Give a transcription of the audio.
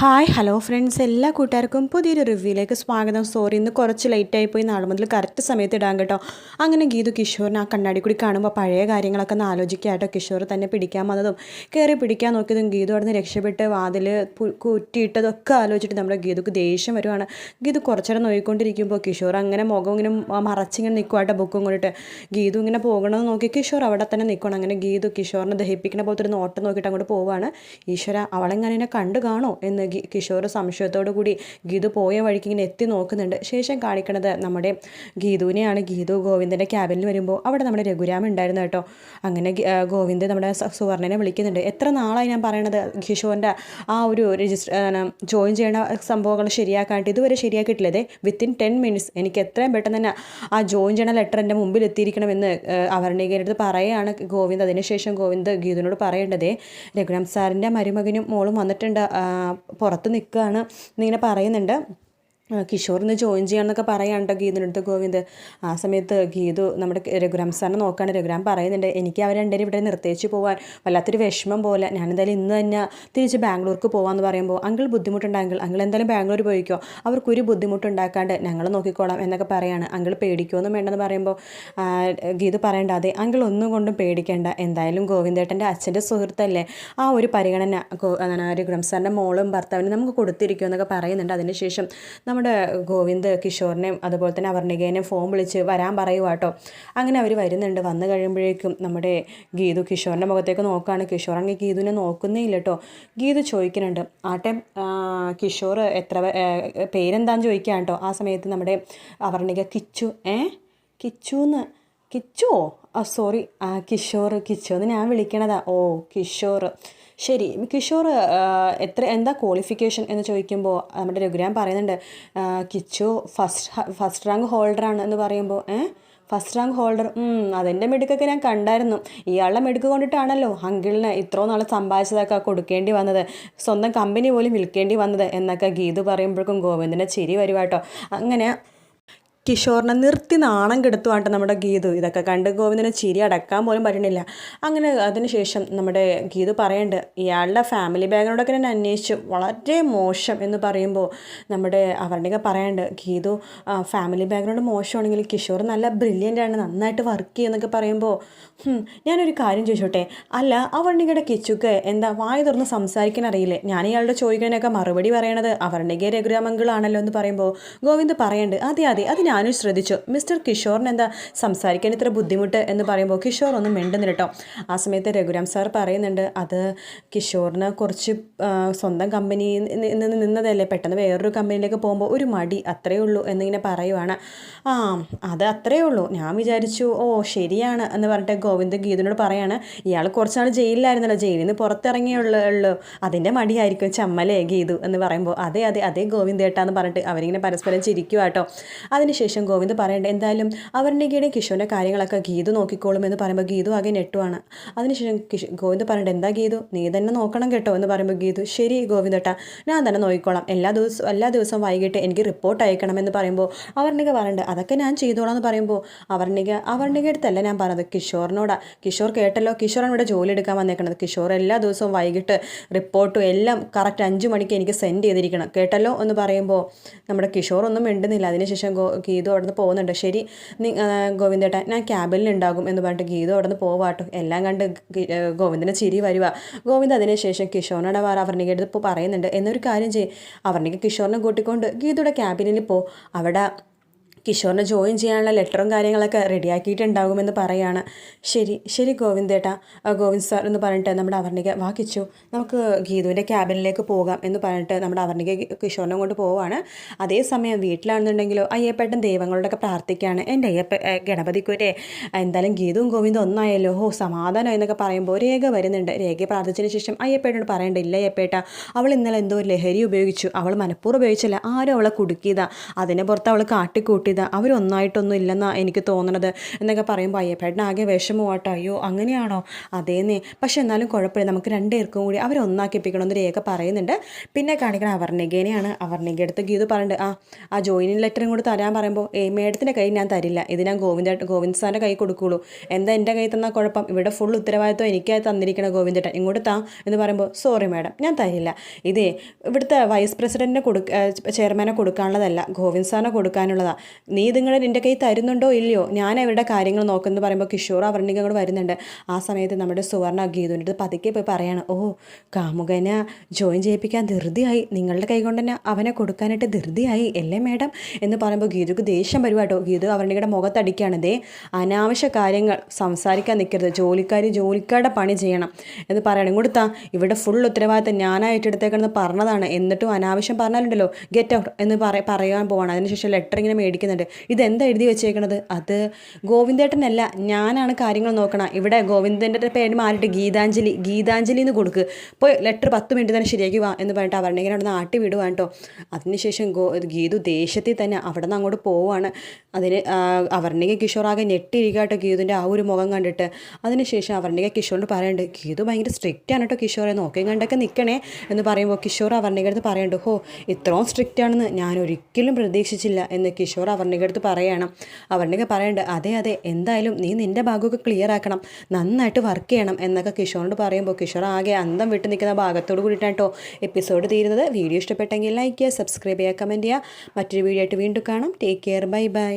Hi hello friends എല്ലാ കൂട്ടുകാർക്കും പുതിയൊരു റിവ്യൂയിലേക്ക് സ്വാഗതം. സോറി ഇന്ന് കുറച്ച് ലേറ്റായി പോയി. നാളെ മുതൽ കറക്റ്റ് സമയത്ത് ഇടാൻ കേട്ടോ. അങ്ങനെ ഗീതു കിഷോറിന് ആ കണ്ണാടി കൂടി കാണുമ്പോൾ പഴയ കാര്യങ്ങളൊക്കെ ഒന്ന് കേട്ടോ. കിഷോർ തന്നെ പിടിക്കാൻ വന്നതും കയറി പിടിക്കാൻ നോക്കിയതും ഗീതു അവിടെ നിന്ന് രക്ഷപ്പെട്ട് വാതിൽ കുറ്റിയിട്ടതൊക്കെ ആലോചിച്ചിട്ട് നമ്മുടെ ഗീതുക്ക് ദേഷ്യം വരുവാണ്. ഗീതു കുറച്ചേരം നോക്കിക്കൊണ്ടിരിക്കുമ്പോൾ കിഷോർ അങ്ങനെ മുഖം ഇങ്ങനെ മറച്ചിങ്ങനെ നിൽക്കുവാട്ടോ ബുക്കും കൊണ്ടിട്ട്. ഗീതു ഇങ്ങനെ പോകണമെന്ന് നോക്കി കിഷോർ അവിടെ തന്നെ നിൽക്കണം അങ്ങനെ ഗീതു കിഷോറിനെ ദഹിപ്പിക്കണ പോലത്തെ ഒരു നോട്ടം നോക്കിയിട്ട് അങ്ങോട്ട് പോവാണ്. ഈശ്വര അവളെങ്ങനെ കണ്ടു കാണോ എന്ന് കിഷോർ സംശയത്തോടു കൂടി ഗീതു പോയ വഴിക്ക് ഇങ്ങനെ എത്തി നോക്കുന്നുണ്ട്. ശേഷം കാണിക്കണത് നമ്മുടെ ഗീതുവിനെയാണ്. ഗീതു ഗോവിന്ദന്റെ ക്യാബിനിൽ വരുമ്പോൾ അവിടെ നമ്മുടെ രഘുരാമൻ ഉണ്ടായിരുന്നു കേട്ടോ. അങ്ങനെ ഗോവിന്ദ് നമ്മുടെ സുവർണനെ വിളിക്കുന്നുണ്ട്. എത്ര നാളായി ഞാൻ പറയണത്? കിഷോറിന്റെ ആ ഒരു രജിസ്റ്റർ ജോയിൻ ചെയ്യണ സംഭവങ്ങൾ ശരിയാക്കാനായിട്ട് ഇതുവരെ ശരിയാക്കിയിട്ടില്ല. അതെ വിത്തിൻ ടെൻ മിനിറ്റ്സ് എനിക്ക് എത്രയും പെട്ടെന്ന് തന്നെ ആ ജോയിൻ ചെയ്യണ ലെറ്റർ എന്റെ മുമ്പിൽ എത്തിയിരിക്കണമെന്ന് അവർണീകരണത്ത് പറയുകയാണ് ഗോവിന്ദ്. അതിനുശേഷം ഗോവിന്ദ് ഗീതുവിനോട് പറയേണ്ടതേ രഘുരാം സാറിന്റെ മരുമകനും മോളും വന്നിട്ടുണ്ട്. പുറത്ത് നിൽക്കുകയാണ് എന്നിങ്ങനെ പറയുന്നുണ്ട്. ഇന്ന് ജോയിൻ ചെയ്യാമെന്നൊക്കെ പറയാൻ കേട്ടോ ഗീതിനടുത്ത് ഗോവിന്ദ്. ആ സമയത്ത് ഗീതു നമ്മുടെ രഘുരാം സാറിനെ നോക്കുകയാണ് രഘുരാം പറയുന്നുണ്ട് എനിക്ക് അവർ രണ്ടുപേരും ഇവിടെ നിർത്തേച്ച് പോകാൻ വല്ലാത്തൊരു വിഷമം പോലെ. ഞാൻ എന്തായാലും ഇന്ന് തന്നെ തിരിച്ച് ബാംഗ്ലൂർക്ക് പോകാമെന്ന് പറയുമ്പോൾ അങ്കിൾ ബുദ്ധിമുട്ടുണ്ടെങ്കിൽ അങ്കിൾ എന്തായാലും ബാംഗ്ലൂർ പോയിക്കോ. അവർക്കൊരു ബുദ്ധിമുട്ടുണ്ടാക്കാണ്ട് ഞങ്ങൾ നോക്കിക്കോളാം എന്നൊക്കെ പറയാണ്. അങ്കിൾ പേടിക്കുമെന്നും വേണ്ടെന്ന് പറയുമ്പോൾ ഗീതു പറയേണ്ട. അതെ അങ്കിൾ ഒന്നും കൊണ്ടും പേടിക്കേണ്ട. എന്തായാലും ഗോവിന്ദേട്ടന്റെ അച്ഛന്റെ സുഹൃത്തല്ലേ? ആ ഒരു പരിഗണന രഘുരാം സാറിന്റെ മോളും ഭർത്താവിനും നമുക്ക് കൊടുത്തിരിക്കുമെന്നൊക്കെ പറയുന്നുണ്ട്. അതിനുശേഷം നമ്മുടെ ഗോവിന്ദ് കിഷോറിനെയും അതുപോലെ തന്നെ അവർണികേനെയും ഫോൺ വിളിച്ച് വരാൻ പറയുക കേട്ടോ അങ്ങനെ അവർ വരുന്നുണ്ട്. വന്നു കഴിയുമ്പോഴേക്കും നമ്മുടെ ഗീതു കിഷോറിന്റെ മുഖത്തേക്ക് നോക്കുകയാണ്. കിഷോർ അങ്ങ് ഗീതുവിനെ നോക്കുന്നേ ഇല്ല കേട്ടോ ഗീതു ചോദിക്കുന്നുണ്ട് ആട്ടെ കിഷോർ എത്ര പേരെന്താന്ന് ചോദിക്കുകയാണ് കേട്ടോ ആ സമയത്ത് നമ്മുടെ അവർണിക കിച്ചു ഏ? കിച്ചുന്ന്? കിച്ചുവോ ആ സോറി ആ കിഷോർ കിച്ചു. എന്ന് ഞാൻ വിളിക്കണതാ. ഓ കിഷോർ. ശരി. കിഷോർ എത്ര എന്താ ക്വാളിഫിക്കേഷൻ എന്ന് ചോദിക്കുമ്പോൾ നമ്മുടെ രഘുരാം പറയുന്നുണ്ട് കിച്ചോ ഫസ്റ്റ് ഫസ്റ്റ് റാങ്ക് ഹോൾഡറാണ് എന്ന് പറയുമ്പോൾ ഏ? ഫസ്റ്റ് റാങ്ക് ഹോൾഡർ അതെന്റെ മെടുക്കൊക്കെ ഞാൻ കണ്ടായിരുന്നു. ഇയാളുടെ മെടുക്ക് കൊണ്ടിട്ടാണല്ലോ അങ്കിളിന് ഇത്രയും നാൾ സമ്പാദിച്ചതൊക്കെ കൊടുക്കേണ്ടി വന്നത്. സ്വന്തം കമ്പനി പോലും വിൽക്കേണ്ടി വന്നത് എന്നൊക്കെ ഗീതു പറയുമ്പോഴേക്കും ഗോവിന്ദന്റെ ചിരി വരുവാട്ടോ അങ്ങനെ കിഷോറിനെ നിർത്തി നാണം കെടുത്തുവാണ്ട് നമ്മുടെ ഗീതു. ഇതൊക്കെ കണ്ട് ഗോവിന്ദന് ചിരി അടക്കാൻ പോലും പറ്റണില്ല. അങ്ങനെ അതിനുശേഷം നമ്മുടെ ഗീതു പറയേണ്ട ഇയാളുടെ ഫാമിലി ബാക്ക്ഗ്രൗണ്ടൊക്കെ ഞാൻ അന്വേഷിച്ചു. വളരെ മോശം എന്ന് പറയുമ്പോൾ നമ്മുടെ അവർണിക പറയേണ്ട ഗീതു ഫാമിലി ബാക്ക്ഗ്രൗണ്ട് മോശമാണെങ്കിൽ കിഷോർ നല്ല ബ്രില്യന്റ് ആണ്. നന്നായിട്ട് വർക്ക് ചെയ്യുന്നൊക്കെ പറയുമ്പോൾ ഞാനൊരു കാര്യം ചോദിച്ചോട്ടെ? അല്ല അവർണികയുടെ കിച്ചുക്ക് എന്താ വായ തുറന്ന് സംസാരിക്കാൻ അറിയില്ലേ? ഞാൻ ഇയാളുടെ ചോദിക്കുന്നതിനൊക്കെ മറുപടി പറയണത് അവർണിക രഘുരാമങ്കിളാണല്ലോ എന്ന് പറയുമ്പോൾ ഗോവിന്ദ് പറയണ്ട് അതെ അതെ അത് ഞാനും ശ്രദ്ധിച്ചു. മിസ്റ്റർ കിഷോറിന് എന്താ സംസാരിക്കാൻ ഇത്ര ബുദ്ധിമുട്ട് എന്ന് പറയുമ്പോൾ കിഷോർ ഒന്നും മിണ്ടുന്നില്ല കേട്ടോ ആ സമയത്ത് രഘുരാം സാർ പറയുന്നുണ്ട് അത് കിഷോറിന് കുറച്ച് സ്വന്തം കമ്പനിയിൽ നിന്ന് നിന്നതല്ലേ. പെട്ടെന്ന് വേറൊരു കമ്പനിയിലേക്ക് പോകുമ്പോൾ ഒരു മടി അത്രയേ ഉള്ളൂ എന്നിങ്ങനെ പറയുവാണ്. ആ അത് അത്രയേ ഉള്ളൂ. ഞാൻ വിചാരിച്ചു ഓ ശരിയാണ് എന്ന് പറഞ്ഞിട്ട് ഗോവിന്ദ് ഗീതനോട് പറയാണ് ഇയാൾ കുറച്ച് നാൾ ജയിലിലായിരുന്നല്ലോ. ജയിലിൽ നിന്ന് പുറത്തിറങ്ങിയുള്ളൂ ഉള്ളൂ അതിന്റെ മടിയായിരിക്കും. ചമ്മലേ ഗീതു എന്ന് പറയുമ്പോൾ അതെ അതെ അതേ ഗോവിന്ദ് ഏട്ടാന്ന് പറഞ്ഞിട്ട് അവരിങ്ങനെ പരസ്പരം ചിരിക്കുക കേട്ടോ അതിനുശേഷം ഗോവിന്ദ് പറയേണ്ടത് എന്തായാലും അവരുടെയും കിഷോറിന്റെ കാര്യങ്ങളൊക്കെ ഗീതു നോക്കിക്കോളും എന്ന് പറയുമ്പോൾ ഗീതു ആകെ നെട്ടുവാണ് അതിനുശേഷം കിഷ് ഗോവിന്ദ് പറയേണ്ടത് എന്താ ഗീതു? നീ തന്നെ നോക്കണം കേട്ടോ എന്ന് പറയുമ്പോൾ ഗീതു ശരി ഗോവിന്ദട്ട ഞാൻ തന്നെ നോക്കിക്കോളാം. എല്ലാ ദിവസവും എല്ലാ ദിവസവും വൈകിട്ട് എനിക്ക് റിപ്പോർട്ട് അയക്കണം എന്ന് പറയുമ്പോൾ അവർണിക പറയണ്ട അതൊക്കെ ഞാൻ ചെയ്തോളാം എന്ന് പറയുമ്പോൾ അവർണിക അവർണിക അടുത്തല്ല ഞാൻ പറഞ്ഞത്? കിഷോറിനോടാ കിഷോർ കേട്ടല്ലോ കിഷോറാണ് ഇവിടെ ജോലി എടുക്കാൻ വന്നേക്കണത്. കിഷോർ എല്ലാ ദിവസവും വൈകിട്ട് റിപ്പോർട്ടും എല്ലാം കറക്റ്റ് അഞ്ച് മണിക്ക് എനിക്ക് സെൻഡ് ചെയ്തിരിക്കണം. കേട്ടല്ലോ എന്ന് പറയുമ്പോൾ നമ്മുടെ കിഷോർ ഒന്നും മിണ്ടുന്നില്ല. അതിനുശേഷം ഗോ ഗീതു അവിടെ നിന്ന് പോകുന്നുണ്ട്. ശരി ഗോവിന്ദേട്ട ഞാൻ ക്യാബിനിൽ ഉണ്ടാകും എന്ന് പറഞ്ഞിട്ട് ഗീതു അവിടെ നിന്ന് പോവാട്ടോ എല്ലാം കണ്ട് ഗോവിന്ദനെ ചിരി വരുക ഗോവിന്ദ് അതിനുശേഷം കിഷോറിനോട് വേറെ അടുത്ത് ഇപ്പോൾ പറയുന്നുണ്ട്. എന്നൊരു കാര്യം ചെയ്യും. അവർണിക കിഷോറിനെ കൂട്ടിക്കൊണ്ട് ഗീതയുടെ ക്യാബിനിൽ പോ. അവിടെ കിഷോറിനെ ജോയിൻ ചെയ്യാനുള്ള ലെറ്ററും കാര്യങ്ങളൊക്കെ റെഡിയാക്കിയിട്ടുണ്ടാകുമെന്ന് പറയാണ്. ശരി ശരി ഗോവിന്ദേട്ടാ ഗോവിന്ദ് സാർ എന്ന് പറഞ്ഞിട്ട് നമ്മുടെ അവർണിക വാക്കിച്ചു നമുക്ക് ഗീതുവിന്റെ ക്യാബിനിലേക്ക് പോകാം എന്ന് പറഞ്ഞിട്ട് നമ്മുടെ അവർണിക കിഷോറിനെ കൊണ്ട് പോവാണ്. അതേസമയം വീട്ടിലാണെന്നുണ്ടെങ്കിലോ അയ്യപ്പേട്ടൻ ദൈവങ്ങളോടൊക്കെ പ്രാർത്ഥിക്കുകയാണ് എന്റെ അയ്യപ്പ ഗണപതിക്കുരെ എന്തായാലും ഗീതവും ഗോവിന്ദും ഒന്നായല്ലോ. ഹോ സമാധാനം എന്നൊക്കെ പറയുമ്പോൾ രേഖ വരുന്നുണ്ട്. രേഖ പ്രാർത്ഥിച്ചതിന് ശേഷം അയ്യപ്പേട്ടനോട് പറയേണ്ട ഇല്ല അയ്യപ്പേട്ട. അവൾ ഇന്നലെ എന്തോ ലഹരി ഉപയോഗിച്ചു. അവൾ മനഃപൂർവം ഉപയോഗിച്ചല്ല. ആരും അവളെ കുടുക്കിയതാ. അതിനെ പുറത്ത് അവൾ കാട്ടിക്കൂട്ടി. കിട്ടിയതാണ് അവരൊന്നായിട്ടൊന്നും ഇല്ലെന്നാണ് എനിക്ക് തോന്നണത്. എന്നൊക്കെ പറയുമ്പോൾ അയ്യപ്പേട്ടൻ ആകെ വിഷമമാട്ടോ. അയ്യോ അങ്ങനെയാണോ? അതേന്നേ. പക്ഷെ എന്നാലും കുഴപ്പമില്ല. നമുക്ക് രണ്ടുപേർക്കും കൂടി അവരെ ഒന്നാക്കിപ്പിക്കണമെന്ന് രേഖ പറയുന്നുണ്ട്. പിന്നെ കാണിക്കണം അവർണികേനെയാണ്. അവർണിക അടുത്ത് ഗീതു പറയുന്നുണ്ട് ആ ആ ജോയിനിങ് ലെറ്ററും കൂടി തരാൻ പറയുമ്പോൾ ഏ മേഡത്തിന്റെ കൈ ഞാൻ തരില്ല. ഇത് ഞാൻ ഗോവിന്ദ ഗോവിന്ദ് സാറിന്റെ കൈ കൊടുക്കുകയുള്ളൂ എന്താ എന്റെ കൈ തന്നാൽ കുഴപ്പം? ഇവിടെ ഫുൾ ഉത്തരവാദിത്വം എനിക്കായി തന്നിരിക്കണം ഗോവിന്ദേട്ടൻ. ഇങ്ങോട്ട് താ. എന്ന് പറയുമ്പോൾ സോറി മാഡം. ഞാൻ തരില്ല. ഇതേ ഇവിടുത്തെ വൈസ് പ്രസിഡന്റിനെ കൊടുക്ക ചെയർമാനെ കൊടുക്കാനുള്ളതല്ല. ഗോവിന്ദ് സാറിനെ കൊടുക്കാനുള്ളതാണ് നീ ഇതുങ്ങൾ നിന്റെ കൈ തരുന്നുണ്ടോ ഇല്ലയോ? ഞാൻ അവരുടെ കാര്യങ്ങൾ നോക്കുമെന്ന് പറയുമ്പോൾ കിഷോർ അവർണിക അങ്ങോട്ട് വരുന്നുണ്ട്. ആ സമയത്ത് നമ്മുടെ സുവർണ ഗീതുവിന്റെ അടുത്ത് പതുക്കെ പോയി പറയാണ് ഓ കാമുകനെ ജോയിൻ ചെയ്യിപ്പിക്കാൻ ധൃതിയായി. നിങ്ങളുടെ കൈ കൊണ്ട് തന്നെ അവനെ കൊടുക്കാനായിട്ട് ധൃതിയായി അല്ലേ മേഡം? എന്ന് പറയുമ്പോൾ ഗീതുക്ക് ദേഷ്യം വരുവാട്ടോ ഗീതു അവർണികയുടെ മുഖത്തടിക്കുകയാണ് ദേ അനാവശ്യ കാര്യങ്ങൾ സംസാരിക്കാൻ നിൽക്കരുത് ജോലിക്കാർ ജോലിക്കാരുടെ പണി ചെയ്യണം. എന്ന് പറയണം കൊടുത്താ ഇവിടെ ഫുൾ ഉത്തരവാദിത്തം ഞാനായിട്ട് എടുത്തേക്കണമെന്ന് പറഞ്ഞതാണ്. എന്നിട്ടും അനാവശ്യം പറഞ്ഞാലുണ്ടല്ലോ ഗെറ്റ് ഔട്ട് എന്ന് പറയാൻ പോവാണ്. അതിനുശേഷം ലെറ്റർ ഇങ്ങനെ മേടിക്കുന്നുണ്ട് ഇതെന്താ എഴുതി വെച്ചേക്കണത്? അത് ഗോവിന്ദേട്ടനല്ല ഞാനാണ് കാര്യങ്ങൾ നോക്കണം. ഇവിടെ ഗോവിന്ദന്റെ പേര് മാറിയിട്ട് ഗീതാഞ്ജലി ഗീതാഞ്ജലി എന്ന് കൊടുക്കുക ഇപ്പോൾ ലെറ്റർ പത്ത് മിനിറ്റ് തന്നെ ശരിയാക്കി വാ എന്ന് പറഞ്ഞിട്ട് അവരുടെ ഇങ്ങനെ അവിടെ നാട്ടി വിടുവാണ് കേട്ടോ. അതിനുശേഷം ഗോ ഗീതു ദേശത്തിൽ തന്നെ അവിടെ നിന്ന് അങ്ങോട്ട് പോവാണ്. അതിന് അവർണിക കിഷോറാകെ ഞെട്ടിരിക്കുക കേട്ടോ ഗീതുവിന്റെ ആ ഒരു മുഖം കണ്ടിട്ട്. അതിനുശേഷം അവർണിക കിഷോറിന്റെ പറയുന്നുണ്ട് ഗീതു ഭയങ്കര സ്ട്രിക്റ്റ് ആണ് കേട്ടോ കിഷോറെ നോക്കി കണ്ടൊക്കെ നിൽക്കണേ എന്ന് പറയുമ്പോൾ കിഷോർ അവർണിക അടുത്ത് പറയുന്നുണ്ട് ഹോ ഇത്രയും സ്ട്രിക്റ്റ് ആണെന്ന് ഞാൻ ഒരിക്കലും പ്രതീക്ഷിച്ചില്ല എന്ന് കിഷോർ അവർണിക അടുത്ത് പറയണം. അവർണിക പറയണ്ട് അതെ അതെ എന്തായാലും നീ നിന്റെ ഭാഗമൊക്കെ ക്ലിയർ ആക്കണം. നന്നായിട്ട് വർക്ക് ചെയ്യണം. എന്നൊക്കെ കിഷോറിനോട് പറയുമ്പോൾ കിഷോർ ആകെ അന്തം വിട്ട് നിൽക്കുന്ന ഭാഗത്തോട് കൂടിയിട്ടാണ് കേട്ടോ എപ്പിസോഡ് തീരുന്നത്. വീഡിയോ ഇഷ്ടപ്പെട്ടെങ്കിൽ ലൈക്ക് ചെയ്യുക സബ്സ്ക്രൈബ് ചെയ്യുക കമന്റ് ചെയ്യുക. മറ്റൊരു വീഡിയോ ആയിട്ട് വീണ്ടും കാണാം. Take care bye bye